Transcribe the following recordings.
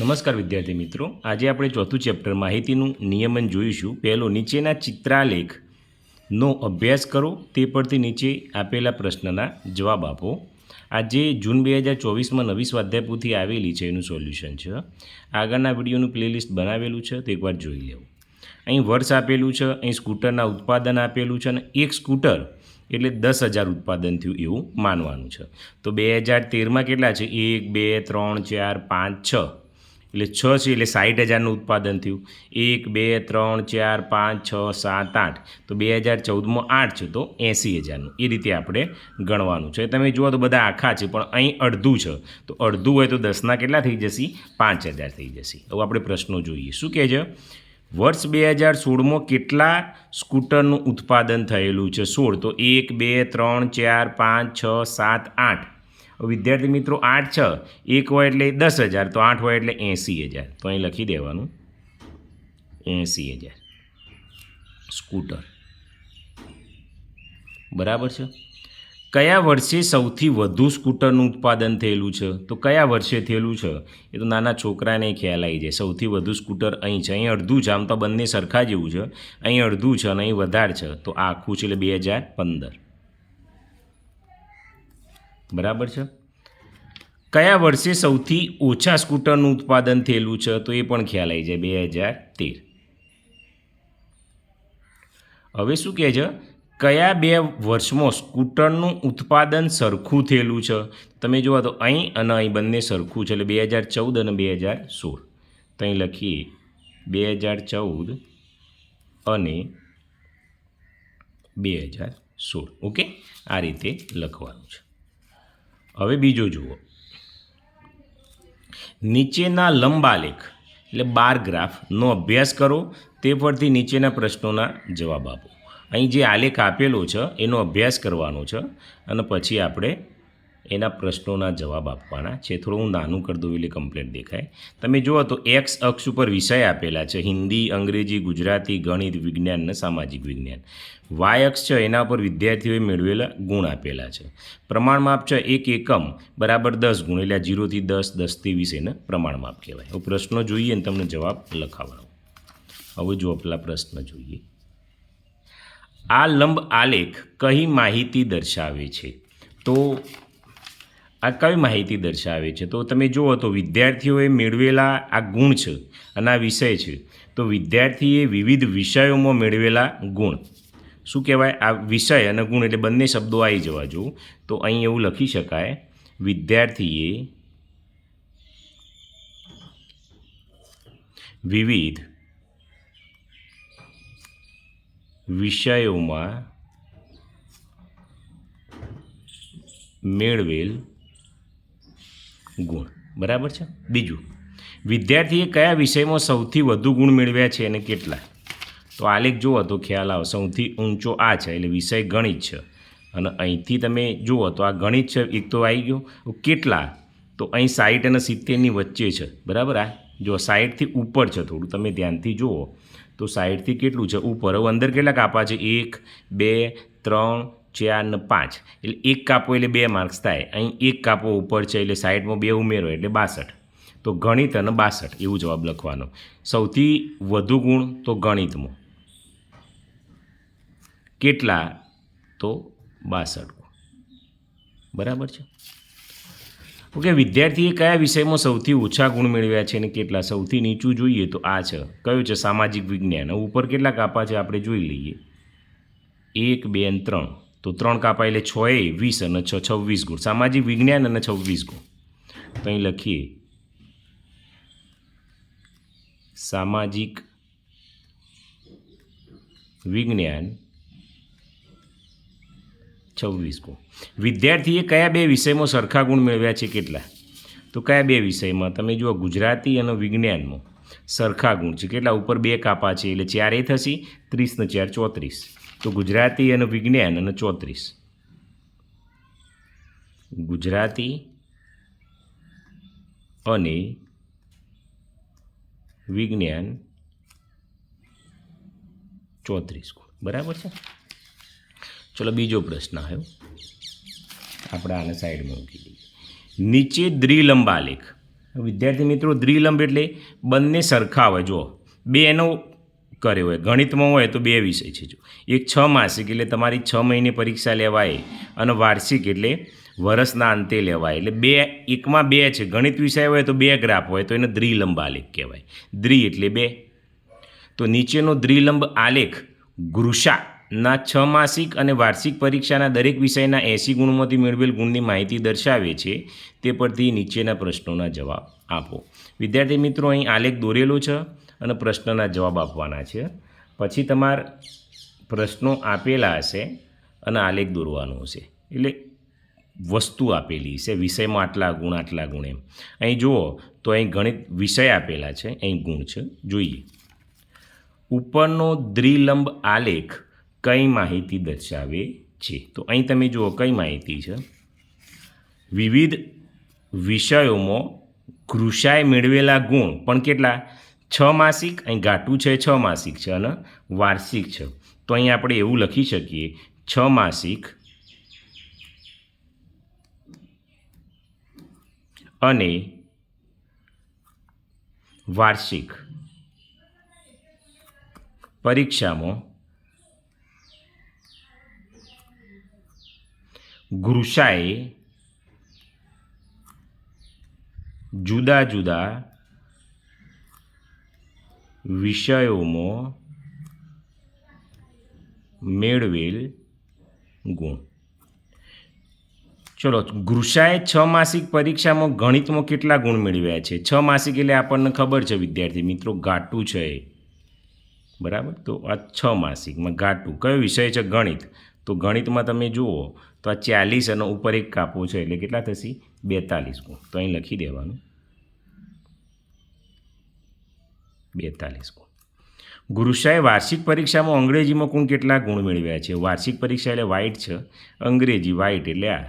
નમસ્કાર વિદ્યાર્થી મિત્રો. આજે આપણે ચોથું ચેપ્ટર માહિતીનું નિયમન જોઈશું. પહેલો, નીચેના ચિત્રાલેખનો અભ્યાસ કરો. તે પરથી નીચે આપેલા પ્રશ્નના જવાબ આપો. આ જે જૂન બે હજાર ચોવીસમાં નવી સ્વાધ્યાયપોથી આવેલી છે. એનું સોલ્યુશન છે. આગળના વિડીયોનું પ્લેલિસ્ટ બનાવેલું છે. તે એકવાર જોઈ લેવું. અહીં વર્ષ આપેલું છે. અહીં સ્કૂટરના ઉત્પાદન આપેલું છે. અને એક સ્કૂટર એટલે દસ હજાર ઉત્પાદન થયું એવું માનવાનું છે. તો બે હજાર તેરમાં કેટલા છે? એક, બે, ત્રણ, ચાર, પાંચ, છ. એટલે છ છે, એટલે સાઠ હજારનું ઉત્પાદન થયું. એક, બે, ત્રણ, ચાર, પાંચ, છ, સાત, આઠ. તો બે હજાર ચૌદમાં આઠ છે, તો એંસી હજારનું. એ રીતે આપણે ગણવાનું છે. તમે જુઓ તો બધા આખા છે, પણ અહીં અડધું છે. તો અડધું હોય તો દસના કેટલા થઈ જશે? પાંચ હજાર થઈ જશે. હવે આપણે પ્રશ્નો જોઈએ. શું કહે છે? વર્ષ બે હજાર સોળમાં કેટલા સ્કૂટરનું ઉત્પાદન થયેલું છે? સોળ. તો એક, બે, ત્રણ, ચાર, પાંચ, છ, સાત, આઠ. વિદ્યાર્થી મિત્રો આઠ છ, એક હોય એટલે દસ હજાર, તો આઠ હોય એટલે એંસી હજાર. તો અહીં લખી દેવાનું. એંસી હજાર. સ્કૂટર. બરાબર છે? કયા વર્ષે સૌથી વધુ સ્કૂટરનું ઉત્પાદન થયેલું છે? તો કયા વર્ષે થયેલું છે? એ તો નાના છોકરાને ખ્યાલ આવી જાય. સૌથી વધુ સ્કૂટર અહીં છે. અહીં અડધું છે. આમ તો બંને સરખા જેવું છે. અહીં અડધું છે અને અહીં વધારે છે. તો આખું છે એટલે બે હજાર પંદર. બરાબર છે? કયા વર્ષે સૌથી ઓછા સ્કૂટરનું ઉત્પાદન થયેલું છે? તો એ પણ ખ્યાલ આવી જાય, બે હજાર તેર. હવે શું કહે છે? કયા બે વર્ષમાં સ્કૂટરનું ઉત્પાદન સરખું થયેલું છે? તમે જુઓ તો અહીં અને અહીં બંને સરખું છે, એટલે બે હજાર ચૌદ અને બે હજાર સોળ. તો અહીં લખીએ, બે હજાર ચૌદ અને બે હજાર સોળ. ઓકે? આ રીતે લખવાનું છે. હવે બીજો જુઓ. નીચેના લંબાલેખ એટલે બાર ગ્રાફનો અભ્યાસ કરો, તે પરથી નીચેના પ્રશ્નોના જવાબ આપો. અહીં જે આલેખ આપેલો છે, એનો અભ્યાસ કરવાનો છે, અને પછી આપણે એના પ્રશ્નોના જવાબ આપવાના છે. થોડું હું નાનું કરી દઉં એટલે કમ્પ્લેટ દેખાય. તમે જુઓ તો એક્સ અક્ષ ઉપર વિષય આપેલા છે. હિન્દી, અંગ્રેજી, ગુજરાતી, ગણિત, વિજ્ઞાન અને સામાજિક વિજ્ઞાન. વાય અક્ષ છે, એના પર વિદ્યાર્થીઓએ મેળવેલા ગુણ આપેલા છે. પ્રમાણમાપ છે એક એકમ બરાબર દસ ગુણ એટલે જીરોથી દસ દસથી વીસ એને પ્રમાણમાપ કહેવાય. હવે પ્રશ્નો જોઈએ ને તમને જવાબ લખાવવાનો હવે જો પેલા પ્રશ્ન જોઈએ. આ લંબ આલેખ કઈ માહિતી દર્શાવે છે? તો આ કઈ માહિતી દર્શાવે છે? તો તમે જુઓ, તો વિદ્યાર્થીઓએ મેળવેલા આ ગુણ છે અને આ વિષય છે. તો વિદ્યાર્થીએ વિવિધ વિષયોમાં મેળવેલા ગુણ. શું કહેવાય? આ વિષય અને ગુણ એટલે બંને શબ્દો આવી જવા જો. તો અહીં એવું લખી શકાય, વિદ્યાર્થીએ વિવિધ વિષયોમાં મેળવેલ ગુણ. બરાબર છે? બીજું, વિદ્યાર્થીએ કયા વિષયમાં સૌથી વધુ ગુણ મેળવ્યા છે અને કેટલા? તો આલેખ જુઓ, તો ખ્યાલ આવે. સૌથી ઊંચો આ છે, એટલે વિષય ગણિત છે. અને અહીંથી તમે જુઓ, તો આ ગણિત છે, એક તો આવી ગયો. કેટલા? તો અહીં સાઠ અને સિત્તેરની વચ્ચે છે. બરાબર આ? જો સાઠથી ઉપર છે, થોડું તમે ધ્યાનથી જુઓ. તો સાઠથી કેટલું છે? ઉપર. હવે અંદર કેટલા કાપા છે? એક, બે, ત્રણ ચાર ને પાંચ. એટલે એક કાપો એટલે બે માર્ક્સ થાય. અહીં એક કાપો ઉપર છે એટલે સાઈડમાં બે ઉમેરો એટલે બાસઠ. તો ગણિત અને બાસઠ, એવું જવાબ લખવાનો. સૌથી વધુ ગુણ તો ગણિતમાં. કેટલા? તો બાસઠ બરાબર છે? ઓકે, વિદ્યાર્થીએ કયા વિષયમાં સૌથી ઓછા ગુણ મેળવ્યા છે અને કેટલા? સૌથી નીચું જોઈએ તો આ છે. કયું છે? સામાજિક વિજ્ઞાન. ઉપર કેટલા કાપા છે? આપણે જોઈ લઈએ. એક, બે ત્રણ. તો ત્રણ કાપા એટલે છ એ વીસ અને છ છવ્વીસ ગુણ. સામાજિક વિજ્ઞાન અને છવ્વીસ ગુણ. તો અહીં લખીએ. સામાજિક વિજ્ઞાન છવ્વીસ ગુણ. વિદ્યાર્થીએ કયા બે વિષયમાં સરખા ગુણ મેળવ્યા છે કેટલા? તો કયા બે વિષયમાં? તમે જુઓ ગુજરાતી અને વિજ્ઞાનમાં સરખા ગુણ છે. કેટલા? ઉપર બે કાપા છે, એટલે ચાર એ થશે, ત્રીસ ને ચાર ચોત્રીસ. તો ગુજરાતી અને વિજ્ઞાન અને ચોત્રીસ. ગુજરાતી અને વિજ્ઞાન ચોત્રીસ બરાબર છે? ચલો બીજો પ્રશ્ન આવ્યો. આપણે આને સાઈડમાં મૂકી દઈએ. નીચે દ્વિલંબાલેખ વિદ્યાર્થી મિત્રો દ્વિલંબ એટલે બંને સરખા હોય. જુઓ, બે એનો કર્યો હોય. ગણિતમાં હોય તો બે વિષય છે જો. એક છ માસિક એટલે તમારી છ મહિને પરીક્ષા લેવાય અને વાર્ષિક એટલે વર્ષના અંતે લેવાય. એટલે બે, એકમાં બે છે. ગણિત વિષય હોય તો બે ગ્રાફ હોય, તો એને દ્વિલંબ આલેખ કહેવાય. દ્વિ એટલે બે. તો નીચેનો દ્વિલંબ આલેખ ગૃષાના છ માસિક અને વાર્ષિક પરીક્ષાના દરેક વિષયના એંસી ગુણમાંથી મેળવેલ ગુણની માહિતી દર્શાવે છે. તે પરથી નીચેના પ્રશ્નોના જવાબ આપો. વિદ્યાર્થી મિત્રો, અહીં આલેખ દોરેલો છે. અને પ્રશ્નના જવાબ આપવાના છે. પછી તમાર પ્રશ્નો આપેલા હશે અને આલેખ દોરવાનો હશે. એટલે વસ્તુ આપેલી છે વિષયમાં આટલા ગુણ આટલા ગુણ એમ. અહીં જુઓ, તો અહીં ગણિત વિષય આપેલા છે. અહીં ગુણ છે. જોઈએ. ઉપરનો દ્વિલંબ આલેખ કઈ માહિતી દર્શાવે છે? તો અહીં તમે જુઓ, કઈ માહિતી છે? વિવિધ વિષયોમાં કૃષાએ મેળવેલા ગુણ, પણ કેટલા? છ માસિક અહીં ઘાટું છે છ માસિક છે અને વાર્ષિક છે. તો અહીં આપણે એવું લખી શકીએ, છ માસિક અને વાર્ષિક પરીક્ષામાં ગૃષાએ જુદા જુદા વિષયોમાં મેળવેલ ગુણ. ચલો ગૃષાએ છ માસિક પરીક્ષામાં ગણિતમાં કેટલા ગુણ મેળવ્યા છે? છ માસિક એટલે આપણને ખબર છે, વિદ્યાર્થી મિત્રો, ઘાટું છે. બરાબર? તો આ છ માસિકમાં ઘાટું. કયો વિષય છે? ગણિત. તો ગણિતમાં તમે જુઓ, તો આ ચાલીસ અને ઉપર એક કાપો છે, એટલે કેટલા થશે? બેતાલીસ ગુણ. તો અહીં લખી દેવાનું. બેતાલીસ ગુણ. ગુરુશાએ વાર્ષિક પરીક્ષામાં અંગ્રેજીમાં કુલ કેટલા ગુણ મેળવ્યા છે? વાર્ષિક પરીક્ષા એટલે વ્હાઇટ છે, અંગ્રેજી વ્હાઇટ એટલે આ.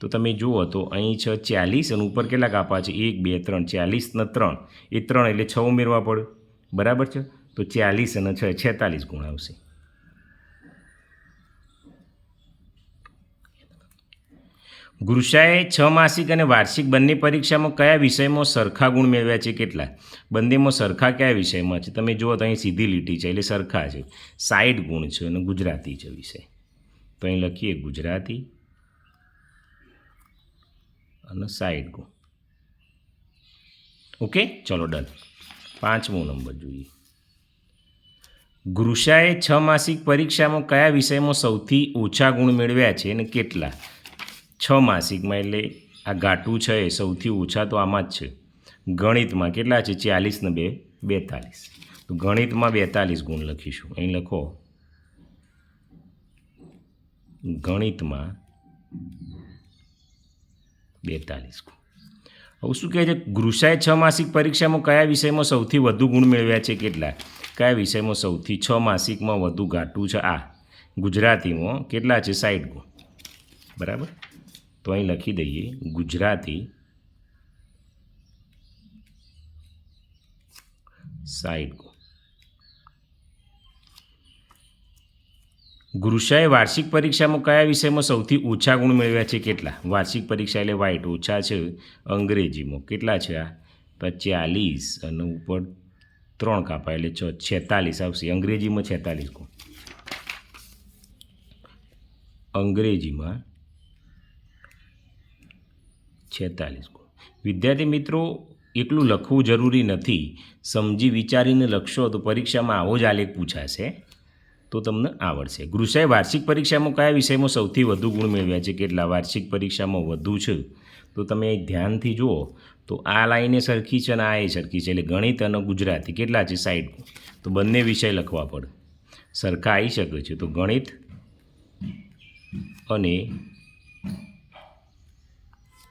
તો તમે જુઓ, તો અહીં છે ચાલીસ અને ઉપર કેટલા કાપા છે? એક, બે, ત્રણ. ચાલીસ ને ત્રણ. એ ત્રણ એટલે છ ઉમેરવા પડે. બરાબર છે? તો ચાલીસ અને છ છેતાલીસ ગુણ આવશે. ગુરુશાએ છ માસિક અને વાર્ષિક બંને પરીક્ષામાં કયા વિષયમાં સરખા ગુણ મેળવ્યા છે કેટલા? બંનેમાં સરખા કયા વિષયમાં છે? તમે જુઓ તો અહીં સીધી લીટી છે, એટલે સરખા છે. સાઈઠ ગુણ છે અને ગુજરાતી છે વિષય. તો અહીં લખીએ ગુજરાતી અને સાઈઠ ગુણ. ઓકે? ચલો, ડન. પાંચમો નંબર જોઈએ. ગૃષાએ છ માસિક પરીક્ષામાં કયા વિષયમાં સૌથી ઓછા ગુણ મેળવ્યા છે અને કેટલા? છ માસિકમાં એટલે આ ઘાટું છે એ સૌથી ઓછા તો આમાં જ છે. ગણિતમાં કેટલા છે? ચાલીસ ને બે, બેતાલીસ. તો ગણિતમાં બેતાલીસ ગુણ લખીશું. અહીં લખો. ગણિતમાં બેતાલીસ ગુણ. હવે શું કહે છે? ગૃષાએ છ માસિક પરીક્ષામાં કયા વિષયમાં સૌથી વધુ ગુણ મેળવ્યા છે? કેટલા? કયા વિષયમાં સૌથી છ માસિકમાં વધુ ઘાટું છે? આ ગુજરાતીમાં કેટલા છે? સાઠ ગુણ. બરાબર? તો અહીં લખી દઈએ, ગુજરાતી ગુણ ગુરુશાએ વાર્ષિક પરીક્ષામાં કયા વિષયમાં સૌથી ઓછા ગુણ મેળવ્યા છે કેટલા? વાર્ષિક પરીક્ષા એટલે વાઇટ ઓછા છે અંગ્રેજીમાં. કેટલા છે આ? તો ચાલીસ અને ઉપર ત્રણ કાપા એટલે છ, છેતાલીસ આવશે. અંગ્રેજીમાં છેતાલીસ ગુણ. અંગ્રેજીમાં છેતાલીસ ગુણ વિદ્યાર્થી મિત્રો, એટલું લખવું જરૂરી નથી. સમજી વિચારીને લખશો તો પરીક્ષામાં આવો જ આલેખ પૂછાશે. તો તમને આવડશે. ગૃષાએ વાર્ષિક પરીક્ષામાં કયા વિષયમાં સૌથી વધુ ગુણ મેળવ્યા છે? કેટલા? વાર્ષિક પરીક્ષામાં વધુ છે. તો તમે ધ્યાનથી જુઓ. તો આ લાઈને સરખી છે અને આ એ સરખી છે. એટલે ગણિત અને ગુજરાતી કેટલા છે? સાઈડ તો બંને વિષય લખવા પડે. સરખા આવી શકે છે. તો ગણિત અને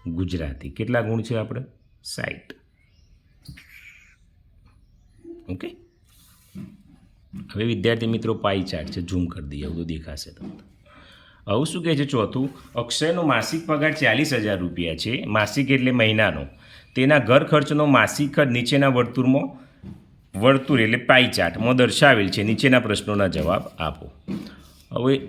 ગુજરાતી. કેટલા ગુણ છે આપણે? સાઈઠ. ઓકે? હવે વિદ્યાર્થી મિત્રો, પાઈ ચાર્ટ છે. ઝૂમ કરી દઈએ એવું તો દેખાશે તમને. હવે શું કહે છે? ચોથું, અક્ષયનો માસિક પગાર ચાલીસ હજાર રૂપિયા છે. માસિક એટલે મહિનાનો. તેના ઘર ખર્ચનો માસિક ખર્ચ નીચેના વર્તુળમાં, વર્તુળ એટલે પાઈ ચાર્ટમાં દર્શાવેલ છે. નીચેના પ્રશ્નોના જવાબ આપો. હવે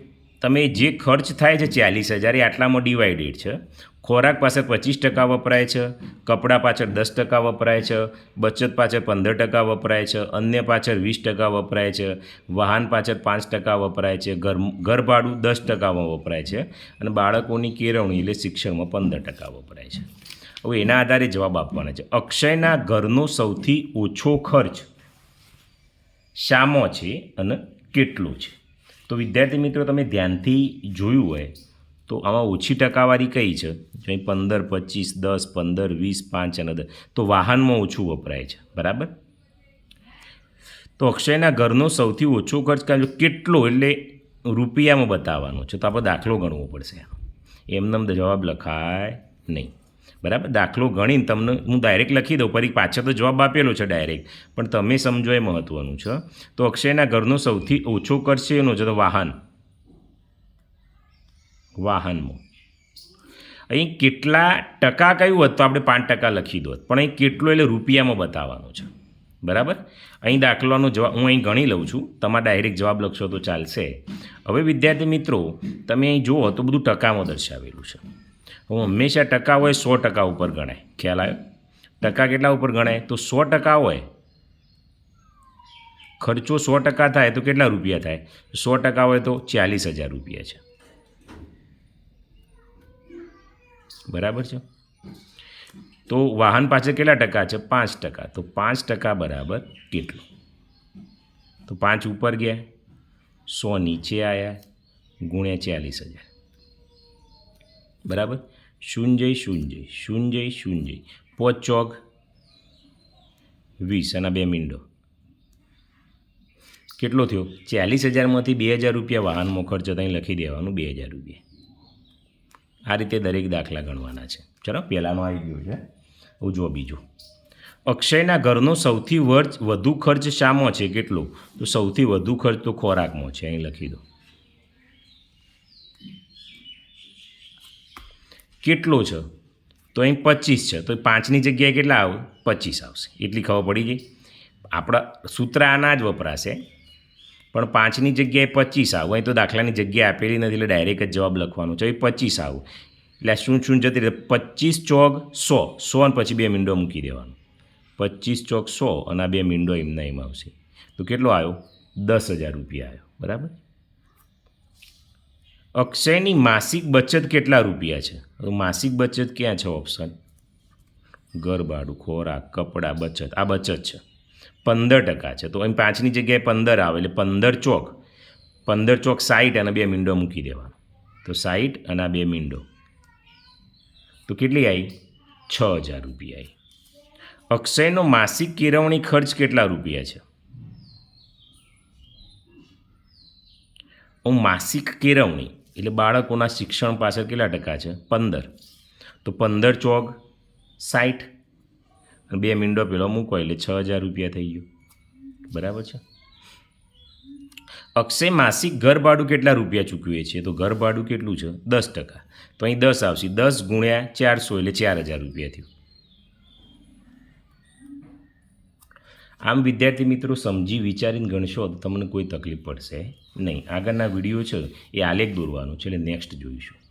તમે જે ખર્ચ થાય છે ચાલીસ હજાર, એ આટલામાં ડિવાઇડેડ છે. ખોરાક પાછળ પચીસ ટકા વપરાય છે, કપડાં પાછળ દસ ટકા વપરાય છે, બચત પાછળ પંદર ટકા વપરાય છે, અન્ય પાછળ વીસ ટકા વપરાય છે, વાહન પાછળ પાંચ ટકા વપરાય છે, ઘર ઘર ભાડું દસ ટકામાં વપરાય છે અને બાળકોની કેળવણી એટલે શિક્ષણમાં પંદર ટકા વપરાય છે. હવે એના આધારે જવાબ આપવાના છે. અક્ષયના ઘરનો સૌથી ઓછો ખર્ચ શામાં છે અને કેટલો છે? તો વિદ્યાર્થી મિત્રો, તમે ધ્યાનથી જોયું હોય તો આમાં ઓછી ટકાવારી કઈ છે? પંદર, પચીસ, દસ, પંદર, વીસ, પાંચ અને દસ. તો વાહનમાં ઓછું વપરાય છે, બરાબર? તો અક્ષયના ઘરનો સૌથી ઓછો ખર્ચ કેટલો? એટલે રૂપિયામાં બતાવવાનો છે. તો આપણે દાખલો ગણવો પડશે. એમને એમ જવાબ લખાય નહીં. બરાબર? દાખલો ગણીને તમને હું ડાયરેક્ટ લખી દઉં, ફરી પાછળ તો જવાબ આપેલો છે ડાયરેક્ટ પણ તમે સમજો એ મહત્ત્વનું છે. તો અક્ષયના ઘરનો સૌથી ઓછો ખર્ચ છે એનો છે? તો વાહન. વાહનમાં અહીં કેટલા ટકા કયું હોત? તો આપણે પાંચ ટકા લખી દોત પણ અહીં કેટલો એટલે રૂપિયામાં બતાવવાનું છે. બરાબર? અહીં દાખલાનો જવાબ હું અહીં ગણી લઉં છું. તમારે ડાયરેક્ટ જવાબ લખશો તો ચાલશે. હવે વિદ્યાર્થી મિત્રો, તમે અહીં જુઓ તો બધું ટકામાં દર્શાવેલું છે. હું હંમેશા ટકા હોય સો ટકા ઉપર ગણાય. ખ્યાલ આવ્યો? ટકા કેટલા ઉપર ગણાય? તો સો ટકા હોય. ખર્ચો સો ટકા થાય તો કેટલા રૂપિયા થાય? સો ટકા હોય તો ચાલીસ હજાર રૂપિયા છે. બરાબર છે? તો વાહન પાછળ કેટલા ટકા છે? પાંચ ટકા. તો પાંચ ટકા બરાબર કેટલું? તો પાંચ ઉપર ગયા. સો નીચે આવ્યા ગુણ્યા ચાલીસ હજાર. બરાબર? શૂન્ય શૂન્ય શૂન્ય શૂન્ય. પોચ ચોક. વીસ અને બે મીંડો. કેટલો થયો? ચાલીસ હજારમાંથી બે હજાર રૂપિયા વાહનમાં ખર્ચો અહીં લખી દેવાનું બે હજાર રૂપિયા. આ રીતે દરેક દાખલા ગણવાના છે. ચલો પહેલાંમાં આવી ગયો છે. હવે જુઓ બીજું. અક્ષયના ઘરનો સૌથી વર્ચ વધુ ખર્ચ શામાં છે? કેટલો? તો સૌથી વધુ ખર્ચ તો ખોરાકમાં છે. અહીં લખી દો. કેટલો છે? તો અહીં પચીસ છે. તો પાંચની જગ્યાએ કેટલા આવે? પચીસ આવશે. એટલી ખબર પડી ગઈ. આપણા સૂત્ર આના જ વપરાશે. પણ પાંચની જગ્યાએ પચીસ આવું. અહીં તો દાખલાની જગ્યા આપેલી નથી એટલે ડાયરેક્ટ જ જવાબ લખવાનો છે. એ પચીસ આવું. એટલે શું શું જતી રહે? પચીસ ચોક સો. સો અને પછી બે મીંડો મૂકી દેવાનો. પચીસ ચોક સો અને આ બે મીંડો એમના એમ આવશે. તો કેટલો આવ્યો? દસ હજાર રૂપિયા આવ્યો. બરાબર? અક્ષયની માસિક બચત કેટલા રૂપિયા છે? માસિક બચત ક્યાં છે? ઓપ્શન ઘર ભાડું, ખોરાક, કપડાં, બચત. આ બચત છે. પંદર ટકા છે. તો અહીં પાંચની જગ્યાએ પંદર આવે એટલે પંદર ચોક. પંદર ચોક સાઈઠ અને બે મીંડો મૂકી દેવાનો. તો સાઈઠ અને આ બે મીંડો તો કેટલી આવી છ હજાર રૂપિયા આવી અક્ષયનો માસિક કેળવણી ખર્ચ કેટલા રૂપિયા છે? માસિક કેળવણી એટલે બાળકોના શિક્ષણ પાછળ કેટલા ટકા છે? પંદર. તો પંદર ચોક સાઠ બે મીંડો પેલો મૂકો એટલે છ હજાર રૂપિયા થઈ ગયું. બરાબર છે? અક્ષય માસિક ઘર ભાડું કેટલા રૂપિયા ચૂકવીએ છે? તો ઘર ભાડું કેટલું છે? દસ ટકા. તો અહીં દસ આવશે. દસ ગુણ્યા ચારસો એટલે ચાર હજાર રૂપિયા થયું. આમ વિદ્યાર્થી મિત્રો, સમજી વિચારીને ગણશો, તો તમને કોઈ તકલીફ પડશે નહીં. આગળના વીડિયો છે એ આલેખ દોરવાનો છે, એટલે નેક્સ્ટ જોઈશું.